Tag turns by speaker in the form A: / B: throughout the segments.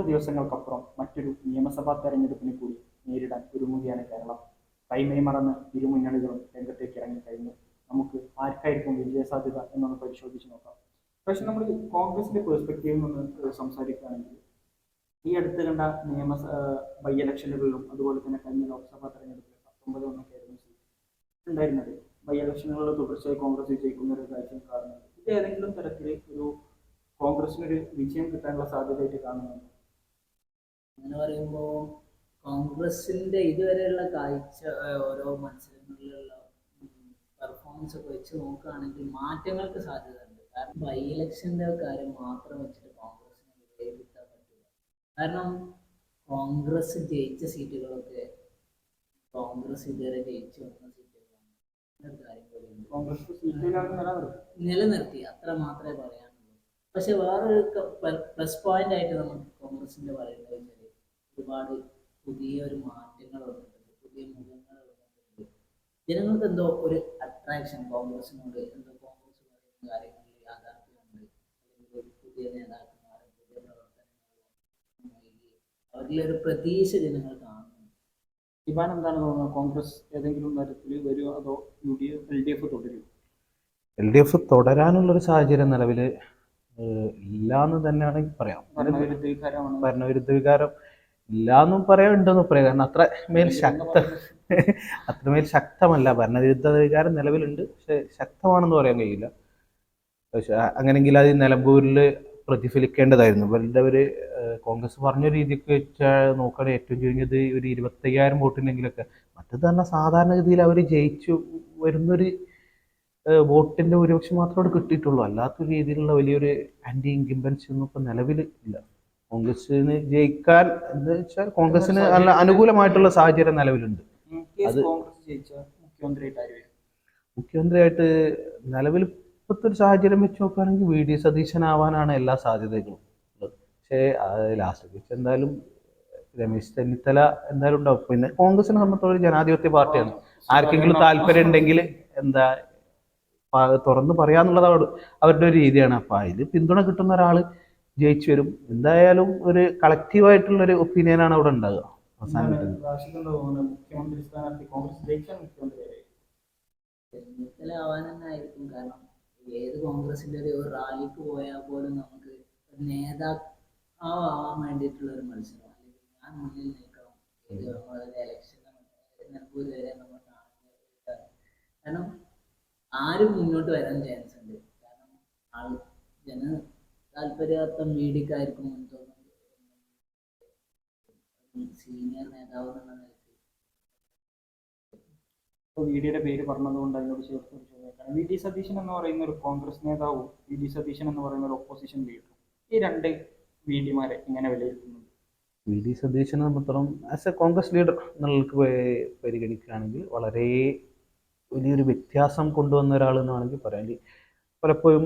A: നൂറ് ദിവസങ്ങൾക്കപ്പുറം മറ്റൊരു നിയമസഭാ തെരഞ്ഞെടുപ്പിനെ കൂടി നേരിടാൻ ഒരുങ്ങുകയാണ് കേരളം. കൈമൈ മറന്ന് ഇരുമുന്നണികളും രംഗത്തേക്ക് ഇറങ്ങിക്കഴിഞ്ഞു നമുക്ക് ആർക്കായിരിക്കും വിജയ സാധ്യത എന്നൊന്ന് പരിശോധിച്ച് നോക്കാം. പക്ഷെ നമ്മൾ കോൺഗ്രസിന്റെ പെർസ്പെക്റ്റീവിൽ നിന്ന് സംസാരിക്കുകയാണെങ്കിൽ ഈ അടുത്ത് കണ്ട നിയമ ബൈ ഇലക്ഷനുകളിലും അതുപോലെ തന്നെ കഴിഞ്ഞ ലോക്സഭാ തെരഞ്ഞെടുപ്പിൽ പത്തൊമ്പത് ഒന്നൊക്കെ ആയിരുന്നു ഉണ്ടായിരുന്നത്. ബൈ ഇലക്ഷനുകളിൽ തുടർച്ചയായി കോൺഗ്രസ് വിജയിക്കുന്ന ഒരു കാര്യം കാണുന്നുണ്ട് ഇത് ഏതെങ്കിലും തരത്തിൽ ഒരു കോൺഗ്രസിനൊരു വിജയം കിട്ടാനുള്ള സാധ്യതയായിട്ട് കാണുന്നുണ്ട്?
B: അങ്ങനെ പറയുമ്പോൾ കോൺഗ്രസിന്റെ ഇതുവരെയുള്ള കാഴ്ച ഓരോ മത്സരങ്ങളിലുള്ള പെർഫോമൻസ് ഒക്കെ വെച്ച് നോക്കുകയാണെങ്കിൽ മാറ്റങ്ങൾക്ക് സാധ്യതയുണ്ട്. കാരണം ബൈ ഇലക്ഷന്റെ കാര്യം മാത്രം വെച്ചിട്ട് കോൺഗ്രസിനെ വിലയിരുത്താൻ പറ്റില്ല. കാരണം കോൺഗ്രസ് ജയിച്ച സീറ്റുകളൊക്കെ കോൺഗ്രസ് ഇതുവരെ ജയിച്ചു വന്ന സീറ്റുകളാണ്.
A: കോൺഗ്രസ് നിലനിർത്തും.
B: അത്ര മാത്രമേ പറയാനുള്ളൂ. പക്ഷെ വേറൊരു പ്ലസ് പോയിന്റ് ആയിട്ട് നമുക്ക് കോൺഗ്രസിന്റെ വെച്ചാൽ ഒരുപാട് പുതിയ ഒരു മാറ്റങ്ങൾ വന്നിട്ടുണ്ട് പുതിയ മുഖങ്ങൾ വന്നിട്ടുണ്ട്. ജനങ്ങൾക്ക് എന്തോ ഒരു അട്രാക്ഷൻ കോൺഗ്രസിനോട് എന്തോ കോൺഗ്രസ് പറയുന്ന കാര്യങ്ങളിൽ യാഥാർത്ഥ്യമുണ്ട്. അല്ലെങ്കിൽ ഒരു പുതിയ നേതാക്കന്മാരും പുതിയ പ്രവർത്തനങ്ങളും നൽകി അവരിലൊരു പ്രതീക്ഷ ജനങ്ങൾ കാണുന്നു.
A: ഇവാൻ എന്താണ് തോന്നുന്നത്? കോൺഗ്രസ് ഏതെങ്കിലും തരത്തിൽ വരുമോ അതോ U D F L D F തുടരുമോ
C: L D F തുടരാനുള്ളൊരു സാഹചര്യം നിലവിൽ ഇല്ല എന്ന് തന്നെയാണ് പറയാം.
A: ഭരണവിരുദ്ധ
C: വികാരം ഇല്ല എന്നും പറയാം ഉണ്ടെന്നും പറയാം. കാരണം അത്ര മേൽ ശക്ത അത്രമേൽ ശക്തമല്ല. ഭരണവിരുദ്ധ വികാരം നിലവിലുണ്ട്. പക്ഷെ ശക്തമാണെന്ന് പറയാൻ കഴിയില്ല. പക്ഷെ അങ്ങനെങ്കിൽ അത് നിലമ്പൂരിൽ പ്രതിഫലിക്കേണ്ടതായിരുന്നു. ഇവരുടെ ഒരു കോൺഗ്രസ് പറഞ്ഞ രീതിക്ക് വെച്ചാൽ നോക്കുകയാണെങ്കിൽ ഏറ്റവും ചുരുങ്ങിയത് ഒരു ഇരുപത്തയ്യായിരം വോട്ടിനെങ്കിലൊക്കെ. മറ്റത് തന്നെ സാധാരണഗതിയിൽ അവർ ജയിച്ചു വരുന്നൊരു വോട്ടിന്റെ ഭൂരിപക്ഷം മാത്രമേ കിട്ടിയിട്ടുള്ളൂ. അല്ലാത്ത രീതിയിലുള്ള വലിയൊരു ആന്റി ഇൻകിംബൻസി ഒന്നും ഇപ്പം നിലവിൽ ഇല്ല. കോൺഗ്രസിന് ജയിക്കാൻ എന്ന് വെച്ചാൽ കോൺഗ്രസിന് നല്ല അനുകൂലമായിട്ടുള്ള സാഹചര്യം നിലവിലുണ്ട്. അത്
A: മുഖ്യമന്ത്രിയായിട്ട്
C: നിലവിൽ ഇപ്പോഴത്തെ ഒരു സാഹചര്യം വെച്ച് നോക്കുകയാണെങ്കിൽ വി ഡി സതീശനാവാനാണ് എല്ലാ സാധ്യതകളും പക്ഷേ ലാസ്റ്റ് വെച്ച് എന്തായാലും രമേശ് ചെന്നിത്തല എന്തായാലും ഉണ്ടാവും. പിന്നെ കോൺഗ്രസിനെ സംബന്ധിച്ചോളം ജനാധിപത്യ പാർട്ടിയാണ്. ആർക്കെങ്കിലും താല്പര്യം ഉണ്ടെങ്കിൽ എന്താ തുറന്ന് പറയാന്നുള്ളത് അവരുടെ ഒരു രീതിയാണ്. അപ്പൊ അതിൽ പിന്തുണ കിട്ടുന്ന ഒരാൾ ജയിച്ചു വരും. എന്തായാലും ഒരു കളക്റ്റീവായിട്ടുള്ള ഒരു ഒപ്പീനിയനാണ് അവിടെ ഉണ്ടാകുക അവസാനം
B: കാരണം ഏത് കോൺഗ്രസിന്റെ ഒരു റാലിക്ക് പോയാൽ പോലും നമുക്ക് ഒരു നേതാ ആവാൻ വേണ്ടിയിട്ടുള്ള ഒരു മത്സരം. അല്ലെങ്കിൽ ഞാൻ മുന്നിൽ നിൽക്കണം. ഇത് നമ്മളുടെ ഇലക്ഷൻ നിലമ്പൂർ വരെ നമ്മൾ കാരണം ആരും മുന്നോട്ട് വരാൻ ചാൻസ് ഉണ്ട്. കാരണം ആൾ ജന താല്പര്യാർത്ഥം മീഡിയക്കായിരിക്കും മുൻതൂക്കം സീനിയർ നേതാവ് എന്നുള്ള നിലയ്ക്ക്.
A: ഇപ്പോൾ വീഡിയോയുടെ പേര് പറഞ്ഞതുകൊണ്ട് അതിനോട് ചേർത്ത് ഒരു ചോദ്യമാണ് വി ഡി സതീശൻ എന്ന് പറയുന്ന ഒരു കോൺഗ്രസ് നേതാവും വി ഡി സതീശൻ എന്ന് പറയുന്ന ഒരു ഓപ്പോസിഷൻ ലീഡറും ഈ രണ്ട് വി ഡിമാരെ ഇങ്ങനെ വിലയിരുത്തുന്നുണ്ട്.
C: വി ഡി സതീശനെ സംബന്ധിച്ചിടത്തോളം ആസ് എ കോൺഗ്രസ് ലീഡർ എന്നുള്ളവർക്ക് പേ- പരിഗണിക്കുകയാണെങ്കിൽ വളരെ വലിയൊരു വ്യത്യാസം കൊണ്ടുവന്ന ഒരാൾ എന്ന് വേണമെങ്കിൽ പറയാം. പലപ്പോഴും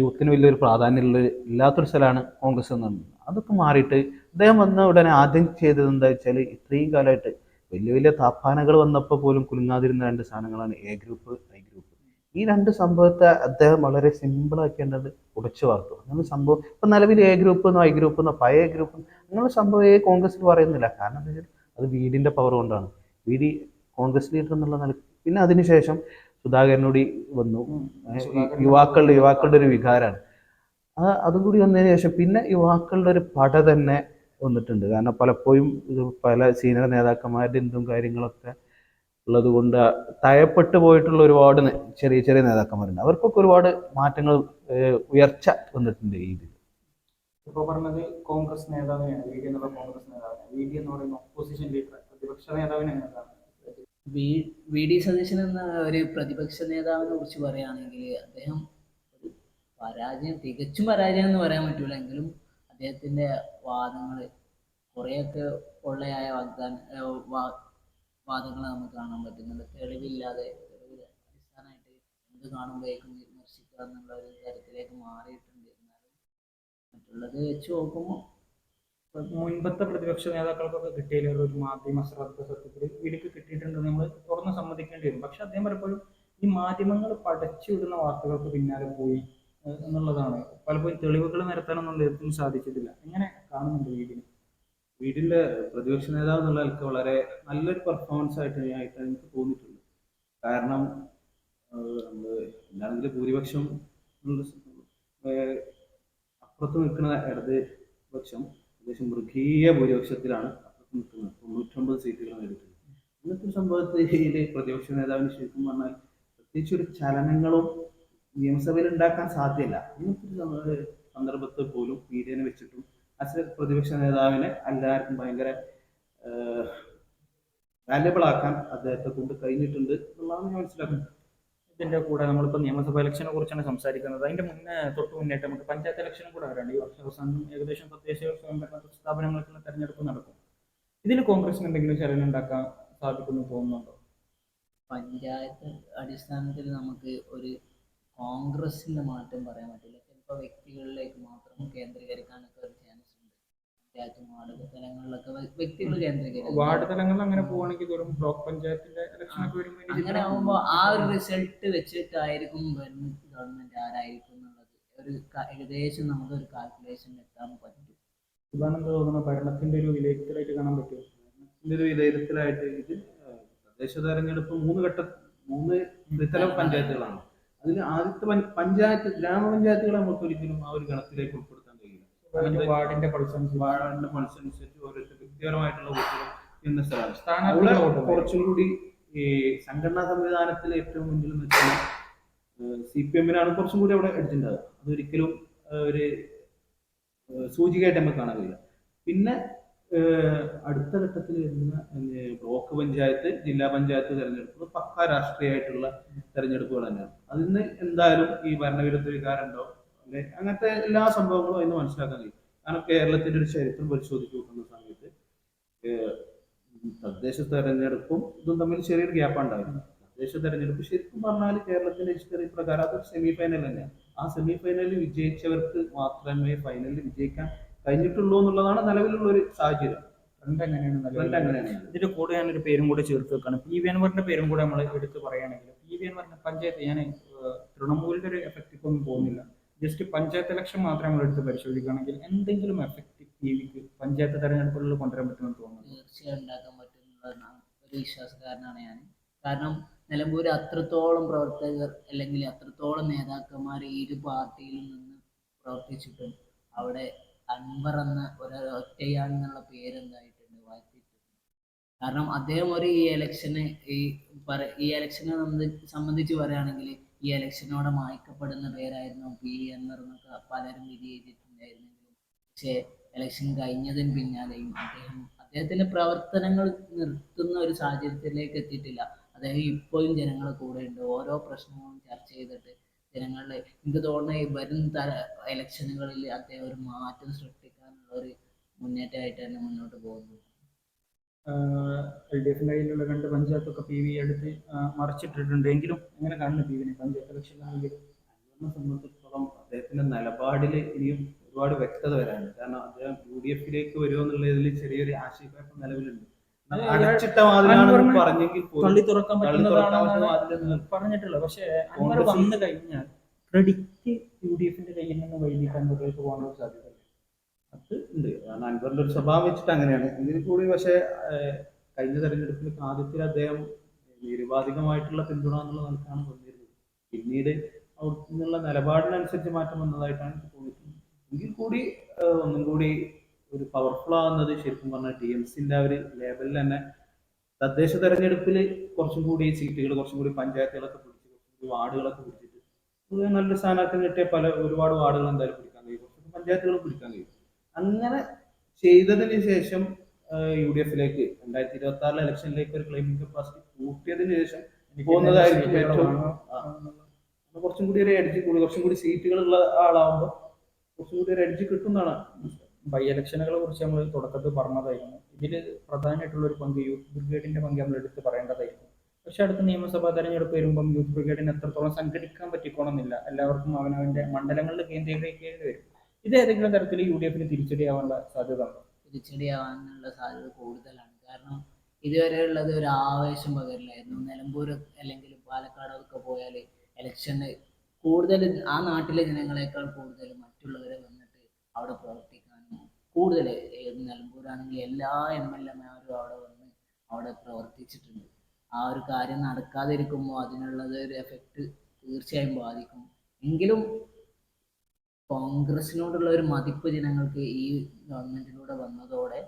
C: യൂത്തിന് വലിയൊരു പ്രാധാന്യമുള്ള ഇല്ലാത്തൊരു സ്ഥലമാണ് കോൺഗ്രസ് എന്നുള്ളത് അതൊക്കെ മാറിയിട്ട് അദ്ദേഹം വന്ന ഉടനെ ആദ്യം ചെയ്തത് എന്താ വെച്ചാൽ ഇത്രയും കാലമായിട്ട് വലിയ വലിയ താപ്പാനകൾ വന്നപ്പോൾ പോലും കുലുങ്ങാതിരുന്ന രണ്ട് സാധനങ്ങളാണ് എ ഗ്രൂപ്പ് ഐ ഗ്രൂപ്പ് ഈ രണ്ട് സംഭവത്തെ അദ്ദേഹം വളരെ സിമ്പിളാക്കേണ്ടത് ഉടച്ചു വാർത്തു. അങ്ങനെ സംഭവം ഇപ്പം നിലവിൽ എ ഗ്രൂപ്പ് എന്നോ ഐ ഗ്രൂപ്പ് എന്നോ പഴയ ഗ്രൂപ്പ് അങ്ങനെ സംഭവം ഏ കോൺഗ്രസിൽ പറയുന്നില്ല. കാരണം എന്താ വെച്ചാൽ അത് വീടിന്റെ പവർ കൊണ്ടാണ്. വി ഡി കോൺഗ്രസ് ലീഡർ എന്നുള്ള നില പിന്നെ അതിനുശേഷം സുധാകരനോട് വന്നു. യുവാക്കളുടെ യുവാക്കളുടെ ഒരു വികാരമാണ് അത് അതും കൂടി വന്നതിന് ശേഷം പിന്നെ യുവാക്കളുടെ ഒരു പട തന്നെ വന്നിട്ടുണ്ട്. കാരണം പലപ്പോഴും പല സീനിയർ നേതാക്കന്മാരുടെ എന്തും കാര്യങ്ങളൊക്കെ ഉള്ളത് കൊണ്ട് തയപ്പെട്ടു പോയിട്ടുള്ള ഒരുപാട് ചെറിയ ചെറിയ നേതാക്കന്മാരുണ്ട്. അവർക്കൊക്കെ ഒരുപാട് മാറ്റങ്ങൾ ഉയർച്ച വന്നിട്ടുണ്ട് ഈ ഇതിൽ.
A: ഇപ്പോൾ പറഞ്ഞത് കോൺഗ്രസ് നേതാവിനെയാണ് വി ഡി എന്നുള്ള കോൺഗ്രസ് നേതാവിനെ വി ഡി എന്ന് പറയുന്ന ഓപ്പോസിഷൻ ലീഡർ പ്രതിപക്ഷ നേതാവിനെ കാണുന്നത്
B: വി ഡി സതീശൻ എന്ന ഒരു പ്രതിപക്ഷ നേതാവിനെ കുറിച്ച് പറയുകയാണെങ്കിൽ അദ്ദേഹം ഒരു പരാജയം തികച്ചും പരാജയം എന്ന് പറയാൻ പറ്റൂല. എങ്കിലും അദ്ദേഹത്തിന്റെ വാദങ്ങൾ കുറേയൊക്കെ പൊള്ളയായ വാഗ്ദാന വാദങ്ങൾ നമുക്ക് കാണാൻ പറ്റുന്നുണ്ട്. തെളിവില്ലാതെ തെളിവിൽ അടിസ്ഥാനമായിട്ട് എന്ത് കാണുമ്പോഴേക്കും വിമർശിക്കുക എന്നുള്ള ഒരു തരത്തിലേക്ക് മാറിയിട്ടുണ്ട്. എന്നാലും മറ്റുള്ളത് വെച്ച് നോക്കുമ്പോൾ
A: മുൻപത്തെ പ്രതിപക്ഷ നേതാക്കൾക്കൊക്കെ കിട്ടിയില്ല ഒരു മാധ്യമ ശ്രദ്ധ സത്യത്തിൽ ഇടുക്ക് കിട്ടിയിട്ടുണ്ടെന്ന് നമ്മൾ തുറന്ന് സമ്മതിക്കേണ്ടി വരും. പക്ഷെ അദ്ദേഹം പലപ്പോഴും ഈ മാധ്യമങ്ങൾ പടച്ചുവിടുന്ന വാർത്തകൾക്ക് പിന്നാലെ പോയി എന്നുള്ളതാണ്. പലപ്പോഴും തെളിവുകൾ നിരത്താനൊന്നും അദ്ദേഹത്തിന് സാധിച്ചിട്ടില്ല. എങ്ങനെ കാണുന്നുണ്ട് വീടിന്?
C: വീടിന്റെ പ്രതിപക്ഷ നേതാവ് എന്നുള്ള നിലയ്ക്ക് വളരെ നല്ലൊരു പെർഫോമൻസ് ആയിട്ട് ആയിട്ട് എനിക്ക് തോന്നിയിട്ടുണ്ട്. കാരണം എന്താണെങ്കിലും ഭൂരിപക്ഷം അപ്പുറത്ത് നിൽക്കുന്ന ഇടത് പക്ഷം ഏകദേശം മൃഗീയ ഭൂരിപക്ഷത്തിലാണ് അപ്പുറത്ത് നിൽക്കുന്നത്. തൊണ്ണൂറ്റൊമ്പത് സീറ്റുകൾ നേടിയിട്ടുണ്ട് ഇന്നത്തെ സംഭവത്തിൽ പ്രതിപക്ഷ നേതാവിന് ശരിക്കും പറഞ്ഞാൽ പ്രത്യേകിച്ച് ഒരു ചലനങ്ങളും നിയമസഭയിൽ ഉണ്ടാക്കാൻ സാധ്യമല്ല ഇന്നത്തെ സന്ദർഭത്തിൽ പോലും മീഡിയനെ വെച്ചിട്ടും അച്ഛൻ പ്രതിപക്ഷ നേതാവിനെ എല്ലാവർക്കും ഭയങ്കര വാല്യബിൾ ആക്കാൻ അദ്ദേഹത്തെ കൊണ്ട് കഴിഞ്ഞിട്ടുണ്ട് എന്നുള്ളതാണ് ഞാൻ മനസ്സിലാക്കുന്നത്.
A: ഇതിന്റെ കൂടെ നമ്മളിപ്പോൾ നിയമസഭാ ഇലക്ഷനെ കുറിച്ചാണ് സംസാരിക്കുന്നത്. അതിന്റെ മുന്നേ തൊട്ട് മുന്നേറ്റ് നമുക്ക് പഞ്ചായത്ത് ഇലക്ഷനും കൂടെ വരാണ്ട് ഈ വർഷ അവസാനം ഏകദേശം തദ്ദേശ സ്വയംഭരണ സ്ഥാപനങ്ങൾക്കുള്ള തെരഞ്ഞെടുപ്പ് നടക്കും. ഇതിൽ കോൺഗ്രസിന് എന്തെങ്കിലും ചലനം ഉണ്ടാക്കാൻ സാധിക്കുമെന്ന് തോന്നുന്നുണ്ടോ?
B: പഞ്ചായത്ത് അടിസ്ഥാനത്തിൽ നമുക്ക് ഒരു കോൺഗ്രസിന്റെ മാറ്റം പറയാൻ പറ്റില്ല. ചിലപ്പോൾ വ്യക്തികളിലേക്ക് മാത്രം കേന്ദ്രീകരിക്കാനൊക്കെ ഒരു പഞ്ചായത്തും വാർഡ് തലങ്ങളിലൊക്കെ വ്യ- വ്യക്തികൾ കേന്ദ്രീകരിക്കും.
A: വാർഡ് തലങ്ങളിൽ അങ്ങനെ പോവാണെങ്കിൽ വെറും ബ്ലോക്ക് പഞ്ചായത്തിന്റെ ഇലക്ഷനൊക്കെ വരുമ്പോൾ
B: അങ്ങനെ ആകുമ്പോൾ ആ ഒരു റിസൾട്ട് വെച്ചിട്ടായിരിക്കും വരുന്ന ഗവൺമെന്റ് ആരായിരിക്കും എന്നുള്ളത്. ഒരു ഏകദേശം നമുക്ക് ഒരു കാൽക്കുലേഷൻ എത്താൻ പറ്റും.
A: ഇതാണ് എന്ത് തോന്നുന്നു ഭരണത്തിന്റെ ഒരു വിലയിരുത്തലായിട്ട് കാണാൻ പറ്റുമോ?
C: ഭരണത്തിന്റെ ഒരു വിലയിരുത്തലായിട്ട് ഇത് തദ്ദേശ തെരഞ്ഞെടുപ്പ് മൂന്ന് ഘട്ട മൂന്ന് ത്രിതല പഞ്ചായത്തുകളാണ്. അതിൽ ആദ്യത്തെ പഞ്ചായത്ത് ഗ്രാമപഞ്ചായത്തുകളെ നമുക്ക് ഒരിക്കലും ആ ഒരു ഗണത്തിലേക്ക് ഉൾപ്പെടുത്താൻ
A: വാർഡിന്റെ
C: ഓരോരുത്തർ വ്യക്തിപരമായിട്ടുള്ള വോട്ടുകൾ ചെയ്യുന്ന സ്ഥലമാണ്
A: സ്ഥാനാർത്ഥികളുടെ
C: കുറച്ചും കൂടി ഈ സംഘടനാ സംവിധാനത്തിൽ ഏറ്റവും മുന്നിൽ നിൽക്കുന്ന സി പി എമ്മിനാണ് കുറച്ചും കൂടി അവിടെ എടുത്തിട്ടുണ്ടാവുക അതൊരിക്കലും ഒരു സൂചികയായിട്ട് നമുക്ക് കാണാൻ കഴിയില്ല. പിന്നെ അടുത്ത ഘട്ടത്തിൽ വരുന്ന ബ്ലോക്ക് പഞ്ചായത്ത് ജില്ലാ പഞ്ചായത്ത് തെരഞ്ഞെടുപ്പ് പക്ക രാഷ്ട്രീയമായിട്ടുള്ള തെരഞ്ഞെടുപ്പുകൾ തന്നെയാണ്. അതിന് എന്തായാലും ഈ ഭരണവിരുദ്ധ വികാരമുണ്ടോ അങ്ങനത്തെ എല്ലാ സംഭവങ്ങളും അതിന് മനസ്സിലാക്കാൻ കഴിയും. കാരണം കേരളത്തിന്റെ ഒരു ചരിത്രം പരിശോധിച്ച് നോക്കുന്ന സമയത്ത് തദ്ദേശ തെരഞ്ഞെടുപ്പും ഇതും തമ്മിൽ ചെറിയൊരു ഗ്യാപ്പ് ഉണ്ടായിരുന്നു തദ്ദേശ തെരഞ്ഞെടുപ്പ് ശരിക്കും പറഞ്ഞാൽ കേരളത്തിന്റെ ഹിസ്റ്ററി പ്രകാരം അതൊരു സെമി ഫൈനൽ തന്നെയാണ്. ആ സെമി ഫൈനലിൽ വിജയിച്ചവർക്ക് മാത്രമേ ഫൈനലിൽ വിജയിക്കാൻ കഴിഞ്ഞിട്ടുള്ളൂ എന്നുള്ളതാണ് നിലവിലുള്ള ഒരു സാഹചര്യം
A: ഇതിന്റെ കൂടെ ഞാനൊരു പേരും കൂടെ ചേർത്ത് വെക്കാണ്. പി വി അൻവറിന്റെ പേരും കൂടെ നമ്മൾ എടുത്ത് പറയുകയാണെങ്കിൽ പി വി അൻവറിന്റെ പഞ്ചായത്ത് ഞാൻ തൃണമൂലിന്റെ ഒരു എഫക്റ്റ് ഒന്നും പോകുന്നില്ല. ജസ്റ്റ് പഞ്ചായത്ത് ഇലക്ഷൻ മാത്രം നമ്മൾ എടുത്ത് പരിശോധിക്കുകയാണെങ്കിൽ എന്തെങ്കിലും എഫക്റ്റ് രീതിക്ക് പഞ്ചായത്ത് തെരഞ്ഞെടുപ്പുകളിൽ കൊണ്ടുവരാൻ പറ്റുമെന്ന് തോന്നുന്നു.
B: തീർച്ചയായും ഉണ്ടാക്കാൻ പറ്റുന്ന ഒരു വിശ്വാസക്കാരനാണ് ഞാൻ. കാരണം നിലമ്പൂർ അത്രത്തോളം പ്രവർത്തകർ അല്ലെങ്കിൽ അത്രത്തോളം നേതാക്കന്മാർ ഈ ഒരു പാർട്ടിയിൽ നിന്ന് പ്രവർത്തിച്ചിട്ടും അവിടെ അൻവർ എന്ന ഒരു ഒറ്റയാണെന്നുള്ള പേര് എന്തായിട്ടുണ്ട് വാഴ്ത്തിയിട്ടുണ്ട് കാരണം അദ്ദേഹം ഒരു ഈ ഇലക്ഷന് ഈ പറ ഈ ഇലക്ഷനെ സംബന്ധി- സംബന്ധിച്ച് പറയുകയാണെങ്കിൽ ഈ ഇലക്ഷനോടെ മായ്ക്കപ്പെടുന്ന പേരായിരുന്നു പി. എന്നർ എന്നൊക്കെ പലരും വിധിയെഴുതിയിട്ടുണ്ടായിരുന്നെങ്കിലും പക്ഷേ ഇലക്ഷൻ കഴിഞ്ഞതിന് പിന്നാലെയും അദ്ദേഹം അദ്ദേഹത്തിന്റെ പ്രവർത്തനങ്ങൾ നിർത്തുന്ന ഒരു സാഹചര്യത്തിലേക്ക് എത്തിയിട്ടില്ല. അദ്ദേഹം ഇപ്പോഴും ജനങ്ങളെ കൂടെ ഉണ്ട് ഓരോ പ്രശ്നങ്ങളും ചർച്ച ചെയ്തിട്ട് ജനങ്ങളുടെ എനിക്ക് തോന്നുന്ന ഈ വരും തല ഇലക്ഷനുകളിൽ അദ്ദേഹം ഒരു മാറ്റം സൃഷ്ടിക്കാനുള്ള ഒരു മുന്നേറ്റമായിട്ട് തന്നെ മുന്നോട്ട് പോകുന്നു
A: എൽ ഡി എഫിന്റെ കയ്യിലുള്ള രണ്ട് പഞ്ചായത്തൊക്കെ പി വി എടുത്ത് മറിച്ചിട്ടിട്ടുണ്ട്. എങ്കിലും എങ്ങനെ കാണുന്നു പി വിനെ പഞ്ചായത്ത് ഇലക്ഷനിലാണെങ്കിൽ
C: എന്നെ സംബന്ധിച്ചിടത്തോളം അദ്ദേഹത്തിന്റെ നിലപാടിൽ ഇനിയും ഒരുപാട് വ്യക്തത വരാനുണ്ട്. കാരണം അദ്ദേഹം യു ഡി എഫിലേക്ക് വരുമോ എന്നുള്ളതിൽ ചെറിയൊരു ആശയക്കുഴപ്പം നിലവിലുണ്ട്. അടച്ചിട്ട പറഞ്ഞെങ്കിൽ
A: തള്ളി തുറക്കാൻ പറ്റുന്നതാണ്
C: വാതിലെന്ന്
A: പറഞ്ഞിട്ടുള്ളത്. പക്ഷേ വന്നു കഴിഞ്ഞാൽ ക്രെഡിറ്റ് യു ഡി എഫിന്റെ കയ്യിൽ നിന്ന് വൈകിട്ട് കോൺഗ്രസ് സാധ്യത.
C: അത് ഉണ്ട്. കാരണം അൻവറിന്റെ ഒരു സ്വഭാവം വെച്ചിട്ട് അങ്ങനെയാണ്. ഇതിൽ കൂടി പക്ഷേ കഴിഞ്ഞ തെരഞ്ഞെടുപ്പിൽ ആദ്യത്തിൽ അദ്ദേഹം നിരുപാധികമായിട്ടുള്ള പിന്തുണ എന്നുള്ള നിലക്കാണ് വന്നിരുന്നത്. പിന്നീട് അവിടെ നിന്നുള്ള നിലപാടിനനുസരിച്ച് മാറ്റം വന്നതായിട്ടാണ് തോന്നിയിട്ടുള്ളത്. എങ്കിൽ കൂടി ഒന്നും കൂടി ഒരു പവർഫുൾ ആവുന്നത് ശരിക്കും പറഞ്ഞാൽ ടി എം സിന്റെ ഒരു ലേബലിൽ തന്നെ തദ്ദേശ തെരഞ്ഞെടുപ്പിൽ കുറച്ചും കൂടി സീറ്റുകൾ കുറച്ചും കൂടി പഞ്ചായത്തുകളൊക്കെ പിടിച്ച് കുറച്ചും കൂടി വാർഡുകളൊക്കെ പിടിച്ചിട്ട് നല്ലൊരു സ്ഥാനാർത്ഥി കിട്ടിയ പല ഒരുപാട് വാർഡുകൾ എന്തായാലും പിടിക്കാൻ കഴിയും. കുറച്ചൊക്കെ പഞ്ചായത്തുകൾ പിടിക്കാൻ കഴിയും. അങ്ങനെ ചെയ്തതിന് ശേഷം യു ഡി എഫിലേക്ക് രണ്ടായിരത്തി ഇരുപത്തി ആറിലെ ഇലക്ഷനിലേക്ക് ഒരു ക്ലെയിമിംഗ് കപ്പാസിറ്റി കൂട്ടിയതിന് ശേഷം പോകുന്നതായിരിക്കും ഏറ്റവും കുറച്ചും കൂടി ഒരു എഡ്ജ് കൂടി. കുറച്ചും കൂടി സീറ്റുകളുള്ള ആളാവുമ്പോൾ കുറച്ചും കൂടി ഒരു എഡ്ജ് കിട്ടുന്നതാണ്.
A: ബൈ ഇലക്ഷനുകളെ കുറിച്ച് നമ്മൾ തുടക്കത്തിൽ പറഞ്ഞതായിരുന്നു. ഇതിൽ പ്രധാനമായിട്ടുള്ള ഒരു പങ്ക് യൂത്ത് ബ്രിഗേഡിന്റെ പങ്ക് നമ്മൾ എടുത്ത് പറയേണ്ടതായിരുന്നു. പക്ഷെ അടുത്ത നിയമസഭാ തെരഞ്ഞെടുപ്പ് വരുമ്പം യൂത്ത് ബ്രിഗേഡിന് എത്രത്തോളം സംഘടിക്കാൻ പറ്റിക്കോണമെന്നില്ല എല്ലാവർക്കും അവനവന്റെ മണ്ഡലങ്ങളിൽ കേന്ദ്രീകരിക്കേണ്ടി വരും. ഇത് ഏതെങ്കിലും തരത്തിൽ യു ഡി എഫിന് തിരിച്ചടിയാവാനുള്ള സാധ്യത
B: തിരിച്ചടിയാവാനുള്ള സാധ്യത കൂടുതലാണ്. കാരണം ഇതുവരെ ഉള്ളത് ഒരു ആവേശം പകരില്ലായിരുന്നു നിലമ്പൂർ അല്ലെങ്കിൽ പാലക്കാടൊക്കെ പോയാൽ ഇലക്ഷന് കൂടുതൽ ആ നാട്ടിലെ ജനങ്ങളെക്കാൾ കൂടുതൽ മറ്റുള്ളവരെ വന്നിട്ട് അവിടെ പ്രവർത്തിക്കാനും കൂടുതൽ നിലമ്പൂരാണെങ്കിൽ എല്ലാ എം എൽ എമാരും അവിടെ വന്ന് അവിടെ പ്രവർത്തിച്ചിട്ടുണ്ട്. ആ ഒരു കാര്യം നടക്കാതിരിക്കുമ്പോൾ അതിനുള്ളത് ഒരു എഫക്റ്റ് തീർച്ചയായും ബാധിക്കും. എങ്കിലും കോൺഗ്രസിനോടുള്ള ഒരു മതിപ്പ് ജനങ്ങൾക്ക് ഈ ഗവൺമെന്റിലൂടെ വന്നതോടെ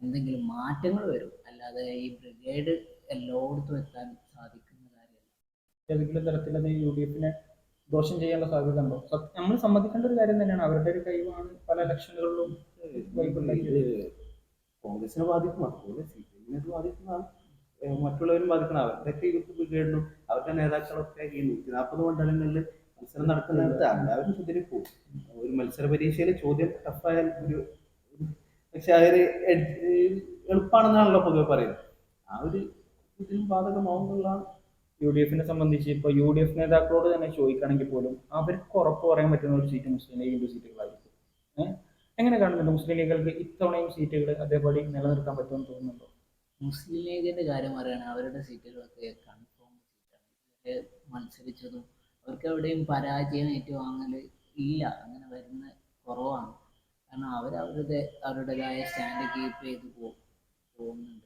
B: എന്തെങ്കിലും മാറ്റങ്ങൾ വരും. അല്ലാതെ ഈ ബ്രിഗേഡ് എല്ലായിടത്തും എത്താൻ സാധിക്കുന്ന കാര്യമല്ല.
A: ഏതെങ്കിലും തരത്തിൽ അത് യു ഡി എഫിനെ ദോഷം ചെയ്യാനുള്ള സാധ്യത ഉണ്ടോ? നമ്മൾ സമ്മതിക്കേണ്ട ഒരു കാര്യം തന്നെയാണ്. അവരുടെ ഒരു കഴിവാണ് പല ഇലക്ഷനുകളിലും
C: കോൺഗ്രസിനെ ബാധിക്കും അതുപോലെ സി പി എമ്മിനെ ബാധിക്കുന്നതാണ് മറ്റുള്ളവരും ബാധിക്കണം. അവരുടെയൊക്കെ യൂത്ത് ബ്രിഗേഡിനും അവരുടെ നേതാക്കളൊക്കെ ഈ നൂറ്റി നാൽപ്പത് മണ്ഡലങ്ങളിൽ മത്സരം നടക്കുന്നിടത്ത് എല്ലാവരും കുതിരിപ്പോവും ഒരു മത്സര പരീക്ഷയിൽ ചോദ്യം ടഫായാൽ ഒരു പക്ഷെ ഏഹ് എളുപ്പമാണെന്നാണല്ലോ പൊതുവെ പറയുന്നത്. ആ ഒരു ഇതിനും ബാധകമാവുന്നുള്ള
A: യു ഡി എഫിനെ സംബന്ധിച്ച്. ഇപ്പൊ യു ഡി എഫ് നേതാക്കളോട് തന്നെ ചോദിക്കുകയാണെങ്കിൽ പോലും അവർക്ക് ഉറപ്പ് പറയാൻ പറ്റുന്ന ഒരു സീറ്റ് മുസ്ലിം ലീഗിന്റെ സീറ്റുകളായിരിക്കും. എങ്ങനെ കാണുന്നുണ്ട് മുസ്ലിം ലീഗുകൾക്ക് ഇത്തവണയും സീറ്റുകൾ അതേപോലെ നിലനിർത്താൻ പറ്റുമെന്ന് തോന്നുന്നുണ്ടോ?
B: മുസ്ലിം ലീഗിന്റെ കാര്യം പറയുകയാണെങ്കിൽ അവരുടെ സീറ്റുകളൊക്കെ കൺഫേം മത്സരിച്ചതും അവർക്ക് എവിടെയും പരാജയം ഏറ്റുവാങ്ങൽ ഇല്ല. അങ്ങനെ വരുന്ന കുറവാണ്. കാരണം അവർ അവരുടെ അവരുടേതായ സ്റ്റാൻഡ് കീപ്പ് ചെയ്ത് പോ- പോകുന്നുണ്ട്.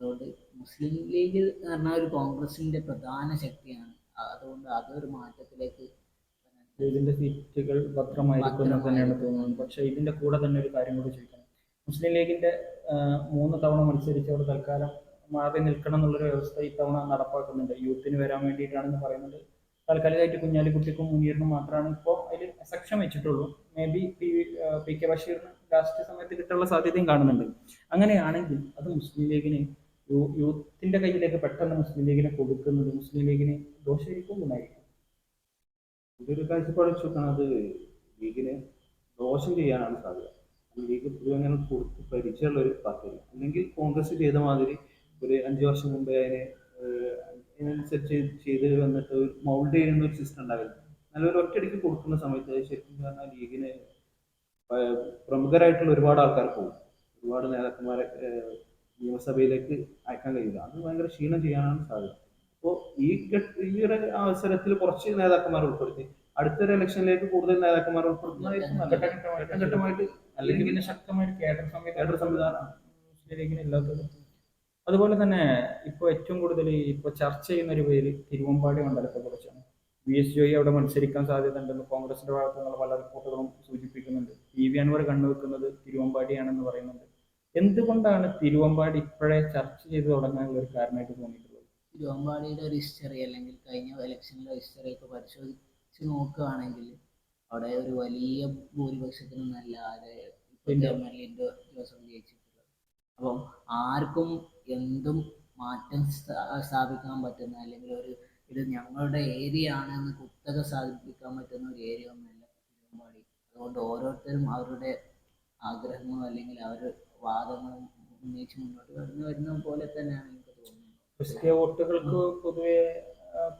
B: അതുകൊണ്ട് മുസ്ലിം ലീഗ് എന്ന് പറഞ്ഞാൽ ഒരു കോൺഗ്രസിന്റെ പ്രധാന ശക്തിയാണ്. അതുകൊണ്ട് അതൊരു മാറ്റത്തിലേക്ക്
A: ഇതിന്റെ സീറ്റുകൾ ഭദ്രമായിരിക്കും തന്നെയാണ് തോന്നുന്നത്. പക്ഷെ ഇതിന്റെ കൂടെ തന്നെ ഒരു കാര്യം കൂടി ചോദിക്കണം മുസ്ലിം ലീഗിന്റെ മൂന്ന് തവണ മത്സരിച്ചവർ തൽക്കാലം മാറി നിൽക്കണം എന്നുള്ളൊരു വ്യവസ്ഥ ഇത്തവണ നടപ്പാക്കുന്നുണ്ട്. യൂത്തിന് വരാൻ വേണ്ടിയിട്ടാണെന്ന് പറയുന്നത് താൽക്കാലികമായിട്ട് കുഞ്ഞാലിക്കുട്ടിക്കും മുനീറിനും മാത്രമാണ് ഇപ്പോൾ അതിൽ സെക്ഷൻ വെച്ചിട്ടുള്ളൂ. May be P P K ബഷീറിന് ലാസ്റ്റ് സമയത്ത് കിട്ടാനുള്ള സാധ്യതയും കാണുന്നുണ്ട്. അങ്ങനെയാണെങ്കിൽ അത് മുസ്ലിം ലീഗിന് യൂത്തിന്റെ കയ്യിലേക്ക് പെട്ടെന്ന് മുസ്ലിം ലീഗിനെ കൊടുക്കുന്നത് മുസ്ലിം ലീഗിന് ദോഷമായിരിക്കും ഗുണമായിരിക്കും
C: ഇതൊരു കാഴ്ചപ്പാട് വെച്ച് നോക്കുകയാണ് അത് ലീഗിന് ദോഷം ചെയ്യാനാണ് സാധ്യത. ലീഗ് പൊതുവെ അങ്ങനെ കൊടുത്ത് പരിചയമുള്ള ഒരു പാർട്ടിയാണ്. അല്ലെങ്കിൽ കോൺഗ്രസ് ചെയ്ത മാതിരി ഒരു അഞ്ചു വർഷം മുമ്പേ അതിനെ ഏഹ്, അതിനനുസരിച്ച് ചെയ്ത് വന്നിട്ട് ഒരു മൗൾഡ് ചെയ്യുന്ന ഒരു സിസ്റ്റം ഉണ്ടാവില്ല? നല്ലൊരു ഒറ്റയടിക്ക് കൊടുക്കുന്ന സമയത്ത് അത് ശരിക്കും പറഞ്ഞാൽ ലീഗിന് പ്രമുഖരായിട്ടുള്ള ഒരുപാട് ആൾക്കാർ പോകും. ഒരുപാട് നേതാക്കന്മാരെ നിയമസഭയിലേക്ക് അയക്കാൻ കഴിയില്ല. അത് ഭയങ്കര ക്ഷീണം ചെയ്യാനാണ് സാധ്യത. അപ്പോൾ ഈ ഈയൊരു ഈ ഒരു അവസരത്തിൽ കുറച്ച് നേതാക്കന്മാർ ഉൾപ്പെടുത്തി അടുത്തൊരു ഇലക്ഷനിലേക്ക് കൂടുതൽ നേതാക്കന്മാർ ഉൾപ്പെടുത്തുന്നതായിരിക്കും ഘട്ടമായിട്ട്
A: അല്ലെങ്കിൽ പിന്നെ ശക്തമായ കേഡർ സംവിധാനം
C: കേഡർ
A: ഇല്ലാത്തത്. അതുപോലെ തന്നെ ഇപ്പോൾ ഏറ്റവും കൂടുതൽ ഇപ്പോൾ ചർച്ച ചെയ്യുന്ന ഒരു പേര് തിരുവമ്പാടി മണ്ഡലത്തെ കുറിച്ചാണ്. വി എസ് ജോയി അവിടെ മത്സരിക്കാൻ സാധ്യത ഉണ്ടെന്ന് കോൺഗ്രസിന്റെ ഭാഗത്തു നിന്നുള്ള പല റിപ്പോർട്ടുകളും സൂചിപ്പിക്കുന്നുണ്ട്. പി വി അൻവർ കണ്ണുവെക്കുന്നത് തിരുവമ്പാടിയാണെന്ന് പറയുന്നുണ്ട്. എന്തുകൊണ്ടാണ് തിരുവമ്പാടി ഇപ്പോഴേ ചർച്ച ചെയ്ത് തുടങ്ങാനുള്ള ഒരു കാരണമായിട്ട് തോന്നിയിട്ടുള്ളത്?
B: തിരുവമ്പാടിയുടെ ഒരു ഹിസ്റ്ററി അല്ലെങ്കിൽ കഴിഞ്ഞ ഇലക്ഷനിലെ ഹിസ്റ്ററി ഒക്കെ പരിശോധിച്ച് നോക്കുകയാണെങ്കിൽ അവിടെ ഒരു വലിയ ഭൂരിപക്ഷത്തിനൊന്നല്ലാതെ എം എൽ എ ജോസഫ് ജയിച്ചിട്ടുള്ളത്. അപ്പം ആർക്കും എന്തും മാറ്റം സ്ഥാ- സ്ഥാപിക്കാൻ പറ്റുന്ന അല്ലെങ്കിൽ ഒരു ഇത് ഞങ്ങളുടെ ഏരിയ ആണെന്ന് കുത്തക സ്ഥാപിക്കാൻ പറ്റുന്ന ഒരു ഏരിയ ഒന്നുമല്ല തിരുവമ്പാടി. അതുകൊണ്ട് ഓരോരുത്തരും അവരുടെ ആഗ്രഹങ്ങളും അല്ലെങ്കിൽ അവർ വാദങ്ങളും ഉന്നയിച്ച് മുന്നോട്ട് കടന്നു വരുന്ന പോലെ തന്നെയാണ് എനിക്ക് തോന്നുന്നത്.
A: ക്രിസ്ത്യ വോട്ടുകൾക്ക് പൊതുവെ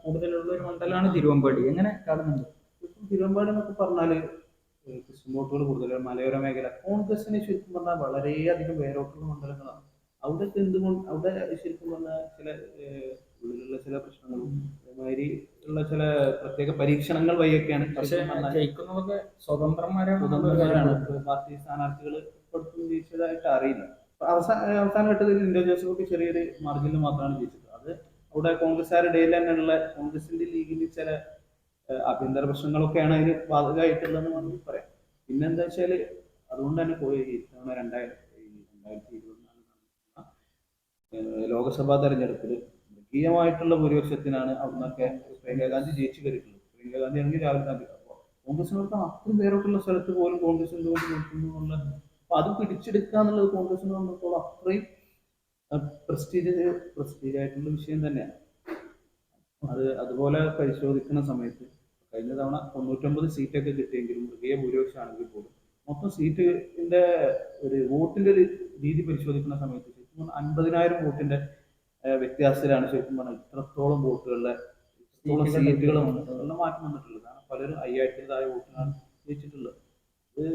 A: കൂടുതലുള്ള ഒരു മണ്ഡലമാണ് തിരുവമ്പാടി. എങ്ങനെ കാണുന്നുണ്ട്?
C: ഇപ്പം തിരുവമ്പാടി എന്നൊക്കെ പറഞ്ഞാൽ ക്രിസ്ത്യൻ വോട്ടുകൾ കൂടുതൽ മലയോര മേഖല. കോൺഗ്രസിന് ശരിക്കും പറഞ്ഞാൽ വളരെയധികം വേരോട്ടുള്ള മണ്ഡലങ്ങളാണ്. അവിടെ എന്തുകൊണ്ട് അവിടെ ശരിക്കും പറഞ്ഞാൽ ചില ഉള്ളിലുള്ള ചില പ്രശ്നങ്ങളും അതേമാതിരി ഉള്ള ചില പ്രത്യേക പരീക്ഷണങ്ങൾ വഴിയൊക്കെയാണ്
A: പക്ഷേ ജയിക്കുന്നതൊക്കെ സ്വതന്ത്രന്മാരാണ്
C: സ്വതന്ത്രമാണ് പാർട്ടി സ്ഥാനാർത്ഥികൾ ഇപ്പോഴത്തും ജയിച്ചതായിട്ട് അറിയില്ല. അവസാന അവസാന ഘട്ടത്തിൽ ഇന്ത്യ ജോസഫ് ചെറിയൊരു മാർജിനിൽ മാത്രമാണ് ജയിച്ചത്. അത് അവിടെ കോൺഗ്രസ്സുകാരുടെ ഇടയിൽ തന്നെയുള്ള കോൺഗ്രസിന്റെ ലീഗിന്റെ ചില ആഭ്യന്തര പ്രശ്നങ്ങളൊക്കെയാണ് അതിന് ബാധകമായിട്ടുള്ളതെന്ന് വേണമെങ്കിൽ പറയാം. പിന്നെന്താ വെച്ചാൽ അതുകൊണ്ട് തന്നെ പോയി ഇത്തവണ രണ്ടായിരത്തി രണ്ടായിരത്തി ലോക്സഭാ തെരഞ്ഞെടുപ്പിൽ മൃഗീയമായിട്ടുള്ള ഭൂരിപക്ഷത്തിനാണ് അവിടുന്നൊക്കെ പ്രിയങ്ക ഗാന്ധി ജയിച്ചു കയറിയിട്ടുള്ളത്. പ്രിയങ്ക ഗാന്ധി ആണെങ്കിൽ രാഹുൽ ഗാന്ധി. അപ്പോൾ കോൺഗ്രസിനൊക്കെ അത്രയും പേരോട്ടുള്ള സ്ഥലത്ത് പോലും കോൺഗ്രസ് എന്തുകൊണ്ട് നിൽക്കുന്നു എന്നുള്ള അപ്പൊ അത് പിടിച്ചെടുക്കുക എന്നുള്ളത് കോൺഗ്രസിനെ സംബന്ധിച്ചോളം അത്രയും പ്രസ്റ്റീജ് പ്രസ്റ്റീജ് ആയിട്ടുള്ള വിഷയം തന്നെയാണ്. അത് അതുപോലെ പരിശോധിക്കുന്ന സമയത്ത് കഴിഞ്ഞ തവണ തൊണ്ണൂറ്റൊമ്പത് സീറ്റൊക്കെ കിട്ടിയെങ്കിലും മൃഗീയ ഭൂരിപക്ഷമാണെങ്കിൽ പോലും മൊത്തം സീറ്റിന്റെ ഒരു വോട്ടിന്റെ ഒരു രീതി പരിശോധിക്കുന്ന സമയത്ത് അൻപതിനായിരം വോട്ടിന്റെ വ്യത്യാസത്തിലാണ് ശരിക്കും പറഞ്ഞാൽ ഇത്രത്തോളം വോട്ടുകളുടെ ഇത്രത്തോളം സീറ്റുകളും എല്ലാം മാറ്റം വന്നിട്ടുള്ളത്. കാരണം പലരും അയ്യായിരത്തിൽ താഴെ വോട്ടിനാണ് ജയിച്ചിട്ടുള്ളത്. ഇത്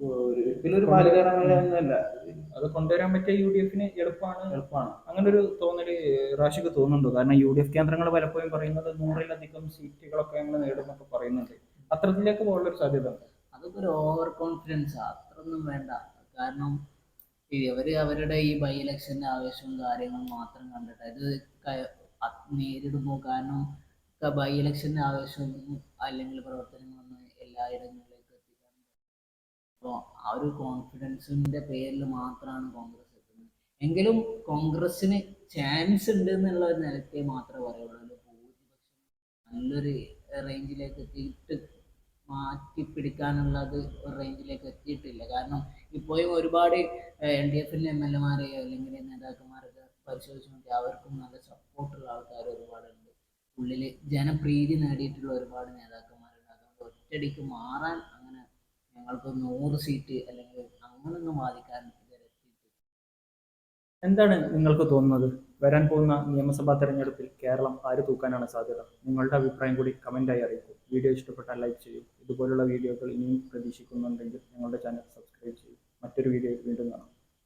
C: ഒരു ഒരിക്കലും ഒരു ബാലികരമായതല്ല
A: അത് കൊണ്ടുവരാൻ പറ്റിയ യു ഡി എഫിന് എളുപ്പമാണ്.
C: എളുപ്പമാണ്.
A: അങ്ങനെ ഒരു തോന്നൽ റാഷിക്ക് തോന്നുന്നുണ്ടോ. കാരണം യു ഡി എഫ് കേന്ദ്രങ്ങൾ പലപ്പോഴും പറയുന്നത് നൂറിലധികം സീറ്റുകളൊക്കെ ഞങ്ങൾ നേടുമെന്നൊക്കെ പറയുന്നുണ്ട്. അത്തരത്തിലേക്ക് പോകാനുള്ള ഒരു സാധ്യത
B: അതൊക്കെ ഒരു ഓവർ കോൺഫിഡൻസ് അത്രയൊന്നും വേണ്ട. കാരണം ഇവർ അവരുടെ ഈ ബൈ ഇലക്ഷന്റെ ആവേശവും കാര്യങ്ങളും മാത്രം കണ്ടിട്ട് ഇത് നേരിടുമ്പോൾ കാരണം ബൈ ഇലക്ഷന്റെ ആവേശവും അല്ലെങ്കിൽ പ്രവർത്തനങ്ങളൊന്നും എല്ലായിടങ്ങളിലേക്ക് എത്തിക്കാൻ അപ്പോൾ ആ ഒരു കോൺഫിഡൻസിന്റെ പേരിൽ മാത്രമാണ് കോൺഗ്രസ് എത്തുന്നത്. എങ്കിലും കോൺഗ്രസിന് ചാൻസ് ഉണ്ട് എന്നുള്ള ഒരു നിലയ്ക്ക് മാത്രമേ പറയുള്ളൂ. ഭൂരിപക്ഷം നല്ലൊരു റേഞ്ചിലേക്ക് എത്തിയിട്ട് മാറ്റി പിടിക്കാനുള്ളത് ഒരു റേഞ്ചിലേക്ക് എത്തിയിട്ടില്ല. കാരണം ഇപ്പോഴും ഒരുപാട് എൽ ഡി എഫിന്റെ എം എൽ എമാരെ അല്ലെങ്കിൽ നേതാക്കന്മാരൊക്കെ പരിശോധിച്ച് നോക്കി അവർക്കും നല്ല സപ്പോർട്ടുള്ള ആൾക്കാർ ഒരുപാടുണ്ട്. ഉള്ളിൽ ജനപ്രീതി നേടിയിട്ടുള്ള ഒരുപാട് നേതാക്കന്മാരുണ്ട്. അതുകൊണ്ട് ഒറ്റയടിക്ക് മാറാൻ അങ്ങനെ ഞങ്ങൾക്ക് നൂറ് സീറ്റ് അല്ലെങ്കിൽ അങ്ങനൊന്നും എത്തിയിട്ടില്ല
A: എന്താണ് നിങ്ങൾക്ക് തോന്നുന്നത്? വരാൻ പോകുന്ന നിയമസഭാ തെരഞ്ഞെടുപ്പിൽ കേരളം ആര് തൂക്കാനാണ് സാധ്യത? നിങ്ങളുടെ അഭിപ്രായം കൂടി കമന്റായി അറിയിക്കൂ. വീഡിയോ ഇഷ്ടപ്പെട്ടാൽ ലൈക്ക് ചെയ്യൂ. ഇതുപോലുള്ള വീഡിയോകൾ ഇനിയും പ്രതീക്ഷിക്കുന്നുണ്ടെങ്കിൽ ഞങ്ങളുടെ ചാനൽ സബ്സ്ക്രൈബ് ചെയ്യൂ. മറ്റൊരു വീഡിയോയിൽ വീണ്ടും കാണാം.